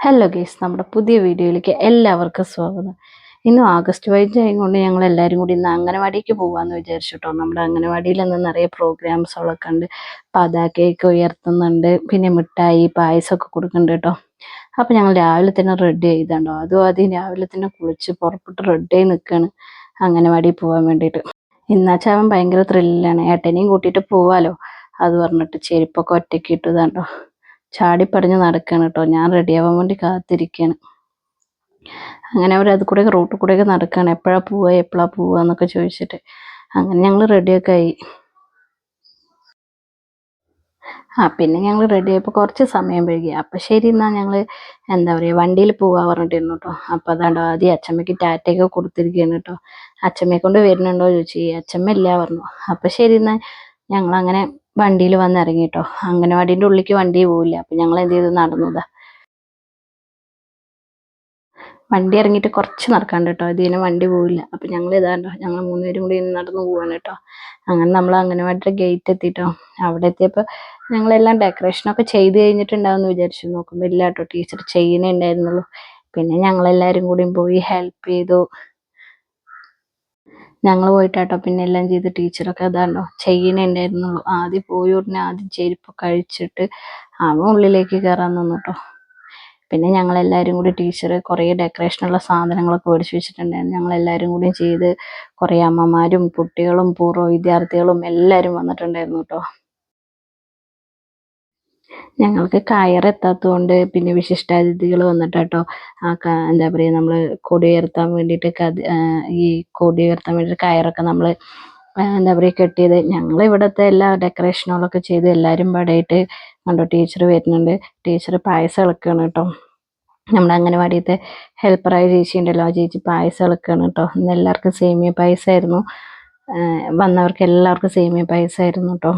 Hello guys നമ്മുടെ പുതിയ വീഡിയോയിലേക്ക് എല്ലാവർക്കും സ്വാഗതം. ഇന്ന് ആഗസ്റ്റ് വൈദ്യം കൊണ്ട് ഞങ്ങൾ എല്ലാവരും കൂടി ഇന്ന് അംഗനവാടിക്ക് പോകാമെന്ന് വിചാരിച്ചിട്ടോ നമ്മുടെ അംഗനവാടിയിൽ നിന്ന് നിറയെ പ്രോഗ്രാംസുകളൊക്കെ ഉണ്ട്. പതാകയൊക്കെ ഉയർത്തുന്നുണ്ട്. പിന്നെ മിഠായി പായസമൊക്കെ കൊടുക്കുന്നുണ്ട് കേട്ടോ അപ്പം ഞങ്ങൾ രാവിലെ തന്നെ റെഡി ചെയ്തോ അതും ആദ്യം രാവിലെ തന്നെ കുളിച്ച് പുറപ്പെട്ട് റെഡി ആയി നിൽക്കുകയാണ് അംഗനവാടിയിൽ പോകാൻ വേണ്ടിയിട്ട്. ഇന്നാച്ചാവൻ ഭയങ്കര ത്രില്ലാണ് ഏട്ടനെയും കൂട്ടിയിട്ട് പോവാലോ? അത് പറഞ്ഞിട്ട് ചെരുപ്പൊക്കെ ഒറ്റയ്ക്ക് ഇട്ടതാണ്ടോ ചാടിപ്പടഞ്ഞ് നടക്കുകയാണ് കേട്ടോ. ഞാൻ റെഡിയാവാൻ വേണ്ടി കാത്തിരിക്കുകയാണ് അങ്ങനെ അവർ അത് കൂടെ റൂട്ടിൽ കൂടെയൊക്കെ നടക്കുകയാണ് എപ്പോഴാ പോവുക എപ്പോഴാണ് പോവുക എന്നൊക്കെ ചോദിച്ചിട്ട്. അങ്ങനെ ഞങ്ങൾ റെഡിയൊക്കെ ആയി. ആ പിന്നെ ഞങ്ങൾ റെഡി ആയപ്പോൾ കുറച്ച് സമയം വൈകി. അപ്പം ശരി എന്നാൽ ഞങ്ങൾ എന്താ പറയുക വണ്ടിയിൽ പോകാൻ പറഞ്ഞിട്ടിരുന്നു കേട്ടോ. അപ്പോൾ അതാണ്ടോ ആദ്യം അച്ഛമ്മയ്ക്ക് ടാറ്റയൊക്കെ കൊടുത്തിരിക്കുകയാണ് കേട്ടോ. അച്ഛമ്മയെ കൊണ്ട് വരുന്നുണ്ടോ ചോദിച്ചു. അച്ഛമ്മ ഇല്ല പറഞ്ഞു. അപ്പം ശരി എന്നാൽ ഞങ്ങൾ അങ്ങനെ വണ്ടിയിൽ വന്ന് ഇറങ്ങി കേട്ടോ അംഗനവാടിന്റെ ഉള്ളിലേക്ക് വണ്ടി പോവില്ല. അപ്പം ഞങ്ങൾ എന്ത് ചെയ്തു? നടന്നതാ. വണ്ടി ഇറങ്ങിയിട്ട് കുറച്ച് നടക്കാണ്ട് കേട്ടോ. ഇതിന് വണ്ടി പോവില്ല. അപ്പം ഞങ്ങൾ ഇതാണ്ടോ ഞങ്ങൾ മൂന്നുപേരും കൂടി നടന്നു പോവാണ് കേട്ടോ. അങ്ങനെ നമ്മൾ അംഗനവാടിയുടെ ഗേറ്റ് എത്തിട്ടോ. അവിടെ എത്തിയപ്പോൾ ഞങ്ങളെല്ലാം ഡെക്കറേഷനൊക്കെ ചെയ്ത് കഴിഞ്ഞിട്ടുണ്ടാവും വിചാരിച്ചു. നോക്കുമ്പോൾ ഇല്ല കേട്ടോ ടീച്ചർ ചെയ്യുന്നേ ഉണ്ടായിരുന്നുള്ളൂ. പിന്നെ ഞങ്ങളെല്ലാവരും കൂടിയും പോയി ഹെൽപ്പ് ചെയ്തു. ഞങ്ങൾ പോയിട്ടാട്ടോ പിന്നെ എല്ലാം ചെയ്ത് ടീച്ചറൊക്കെ അതാണോ ചെയ്യണുണ്ടായിരുന്നുള്ളൂ ആദ്യം പോയി ഉടനെ ആദ്യം ചെരുപ്പൊക്കെ അഴിച്ചിട്ട് അവൻ ഉള്ളിലേക്ക് കയറാൻ നിന്നു കേട്ടോ പിന്നെ ഞങ്ങളെല്ലാവരും കൂടി ടീച്ചർ കുറേ ഡെക്കറേഷനുള്ള സാധനങ്ങളൊക്കെ മേടിച്ച് വെച്ചിട്ടുണ്ടായിരുന്നു. ഞങ്ങളെല്ലാവരും കൂടി ചെയ്ത് കുറേ അമ്മമാരും കുട്ടികളും പൂർവ വിദ്യാർത്ഥികളും എല്ലാവരും വന്നിട്ടുണ്ടായിരുന്നു കേട്ടോ. ഞങ്ങൾക്ക് കയറെത്താത്തതുകൊണ്ട് പിന്നെ വിശിഷ്ടാതിഥികൾ വന്നിട്ടാട്ടോ. ആ എന്താ പറയുക നമ്മൾ കൊടി ഉയർത്താൻ വേണ്ടിയിട്ട് ഈ കൊടി ഉയർത്താൻ വേണ്ടിയിട്ട് കയറൊക്കെ നമ്മൾ എന്താ പറയുക കെട്ടിയത്. ഞങ്ങൾ ഇവിടുത്തെ എല്ലാ ഡെക്കറേഷനുകളൊക്കെ ചെയ്ത് എല്ലാവരും പാടായിട്ട് കണ്ടോ ടീച്ചർ വരുന്നുണ്ട്. ടീച്ചർ പായസം ഇളക്കുകയാണ് കേട്ടോ. നമ്മുടെ അംഗനവാടിയത്തെ ഹെൽപ്പറായ ചേച്ചി ഉണ്ടല്ലോ ആ ചേച്ചി പായസം ഇളക്കുകയാണ് കേട്ടോ. ഇന്ന് എല്ലാവർക്കും സേമിയ പായസമായിരുന്നു. വന്നവർക്ക് എല്ലാവർക്കും സേമിയ പായസമായിരുന്നു കേട്ടോ.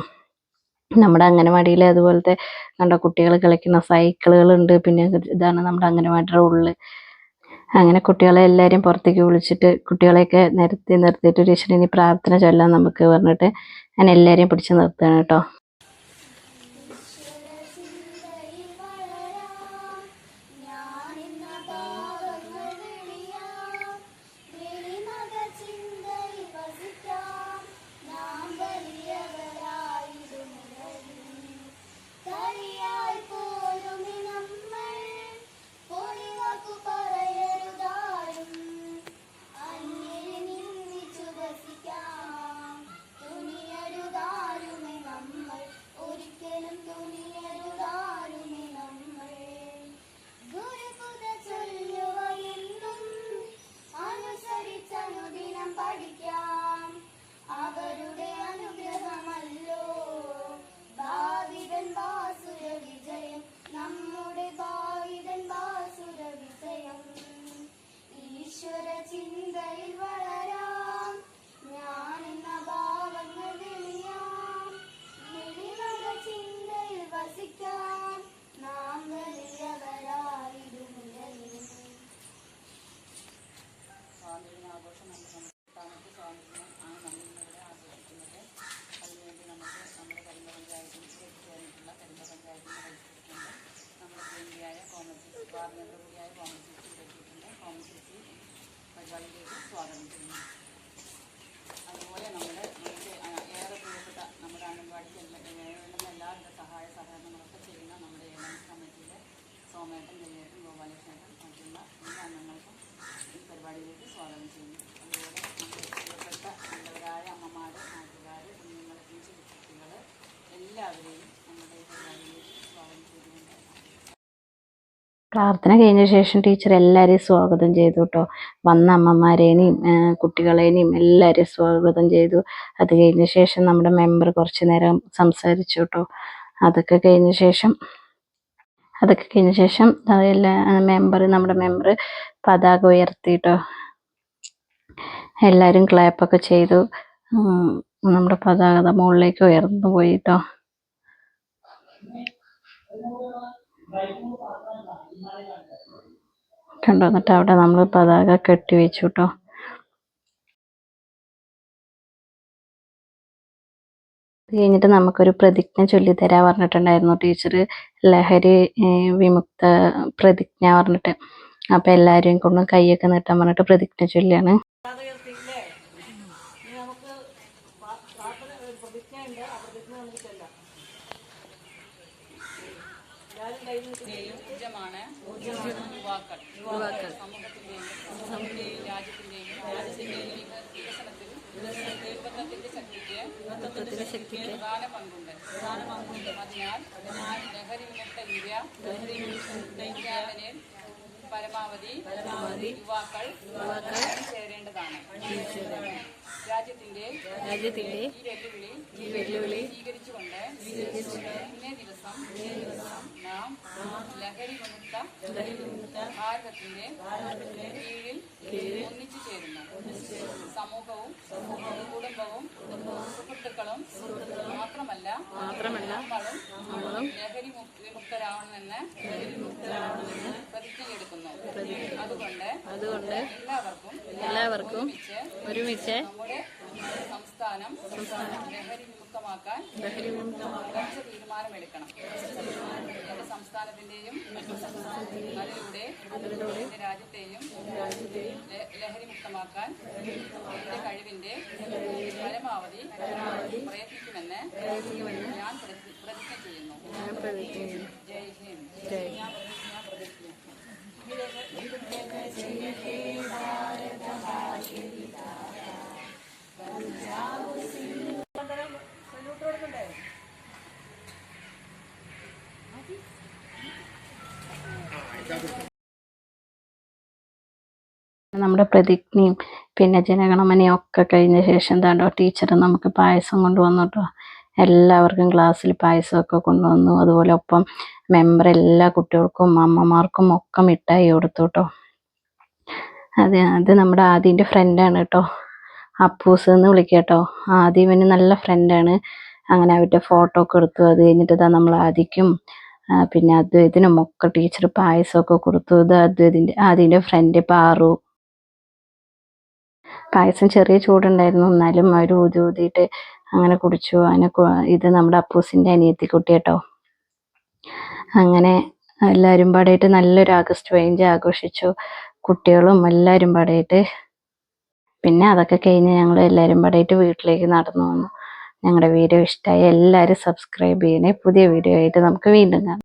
നമ്മുടെ അംഗനവാടിയിൽ അതുപോലത്തെ കണ്ട കുട്ടികൾ കളിക്കുന്ന സൈക്കിളുകൾ ഉണ്ട് പിന്നെ ഇതാണ് നമ്മുടെ അംഗനവാടിയുടെ ഉള്ളിൽ അങ്ങനെ കുട്ടികളെ എല്ലാവരും പുറത്തേക്ക് വിളിച്ചിട്ട് കുട്ടികളെയൊക്കെ നിരത്തി നിർത്തിയിട്ട് ടീച്ചർ ഇനി പ്രാർത്ഥന ചൊല്ലാൻ നമുക്ക് പറഞ്ഞിട്ട് അങ്ങനെ എല്ലാവരെയും പിടിച്ച് നിർത്തുകയാണ് കേട്ടോ. പ്രാർത്ഥന കഴിഞ്ഞ ശേഷം ടീച്ചർ എല്ലാവരെയും സ്വാഗതം ചെയ്തു കേട്ടോ. വന്ന അമ്മമാരേനെയും കുട്ടികളേനെയും എല്ലാവരെയും സ്വാഗതം ചെയ്തു. അത് കഴിഞ്ഞ ശേഷം നമ്മുടെ മെമ്പർ കുറച്ച് നേരം സംസാരിച്ചു കേട്ടോ. അതൊക്കെ കഴിഞ്ഞ ശേഷം അതൊക്കെ കഴിഞ്ഞ ശേഷം എല്ലാ മെമ്പർ നമ്മുടെ മെമ്പർ പതാക ഉയർത്തിയിട്ടോ എല്ലാവരും ക്ലാപ്പൊക്കെ ചെയ്തു. നമ്മുടെ പതാക മുകളിലേക്ക് ഉയർന്നു പോയിട്ടോ കണ്ടോ എന്നിട്ട് അവിടെ നമ്മൾ പതാക കെട്ടി വെച്ചു കേട്ടോ കഴിഞ്ഞിട്ട് നമുക്കൊരു പ്രതിജ്ഞ ചൊല്ലിത്തരാൻ പറഞ്ഞിട്ടുണ്ടായിരുന്നു ടീച്ചർ ലഹരി വിമുക്ത പ്രതിജ്ഞ പറഞ്ഞിട്ട്. അപ്പം എല്ലാവരെയും കൊണ്ടും കൈയൊക്കെ നീട്ടാൻ പറഞ്ഞിട്ട് പ്രതിജ്ഞ ചൊല്ലിയാണ് ലഹരി വിമുക്ത ശക്തിക്ക് പരമാവധി പരമാവധി യുവാക്കൾ യുവാക്കൾ ചേരേണ്ടതാണ്. രാജ്യത്തിന്റെ രാജ്യത്തിന്റെ ഈ വെല്ലുവിളി സ്വീകരിച്ചുകൊണ്ട് ഇന്നേ ദിവസം നാം ലഹരി വിമുക്ത ഭാരതത്തിന്റെ കീഴിൽ ഒന്നിച്ചു ചേരുന്നു. സമൂഹവും കുടുംബവും സുഹൃത്തുക്കളും മാത്രമല്ല മാത്രമല്ല നമ്മളും ലഹരി മുക്ത- വിമുക്തരാവണമെന്ന് അതുകൊണ്ട് എല്ലാവർക്കും ഒരുമിച്ച് സംസ്ഥാനം തീരുമാനമെടുക്കണം. സംസ്ഥാനത്തിന്റെയും അതിലൂടെ അതിലൂടെ രാജ്യത്തെയും രാജ്യത്തെയും ലഹരി മുക്തമാക്കാൻ എന്റെ കഴിവിന്റെ പരമാവധി പ്രയത്നിക്കുമെന്ന് ഞാൻ പ്രതിജ്ഞ ചെയ്യുന്നു. ജയ് ഹിന്ദ്. ഞാൻ പ്രതിജ്ഞ നമ്മുടെ പ്രതിജ്ഞയും പിന്നെ ജനഗണമനയും ഒക്കെ കഴിഞ്ഞ ശേഷം എന്താണ്ടോ ടീച്ചർ നമുക്ക് പായസം കൊണ്ടുവന്നു കേട്ടോ എല്ലാവർക്കും ക്ലാസ്സിൽ പായസമൊക്കെ കൊണ്ടുവന്നു. അതുപോലെ ഒപ്പം മെമ്പർ എല്ലാ കുട്ടികൾക്കും അമ്മമാർക്കും ഒക്കെ മിഠായി കൊടുത്തു കേട്ടോ അത് അത് നമ്മുടെ ആദ്യന്റെ ഫ്രണ്ടാണ് കേട്ടോ അപ്പൂസ് എന്ന് വിളിക്കുക കേട്ടോ ആദ്യം നല്ല ഫ്രണ്ടാണ് അങ്ങനെ അവരുടെ ഫോട്ടോ ഒക്കെ എടുത്തു. അത് കഴിഞ്ഞിട്ട് ഇതാ നമ്മൾ ആദിക്കും പിന്നെ അദ്വൈതിനും ഒക്കെ ടീച്ചർ പായസമൊക്കെ കൊടുത്തു. ഇത് അദ്വൈതിന്റെ ആദ്യന്റെ ഫ്രണ്ട് പാറു. പായസം ചെറിയ ചൂടുണ്ടായിരുന്നു. എന്നാലും അവർ ഊതി ഊതിയിട്ട് അങ്ങനെ കുടിച്ചു. അങ്ങനെ ഇത് നമ്മുടെ അപ്പൂസിന്റെ അനിയത്തിക്കുട്ടി കേട്ടോ. അങ്ങനെ എല്ലാവരും പാടായിട്ട് നല്ലൊരു ആഗസ്റ്റ് പതിനഞ്ച് ആഘോഷിച്ചു. കുട്ടികളും എല്ലാവരും പാടായിട്ട് പിന്നെ അതൊക്കെ കഴിഞ്ഞ് ഞങ്ങൾ എല്ലാവരും പാടായിട്ട് വീട്ടിലേക്ക് നടന്നു വന്നു. ഞങ്ങളുടെ വീഡിയോ ഇഷ്ടമായി എല്ലാവരും സബ്സ്ക്രൈബ് ചെയ്യണേ. പുതിയ വീഡിയോ ആയിട്ട് നമുക്ക് വീണ്ടും കാണാം.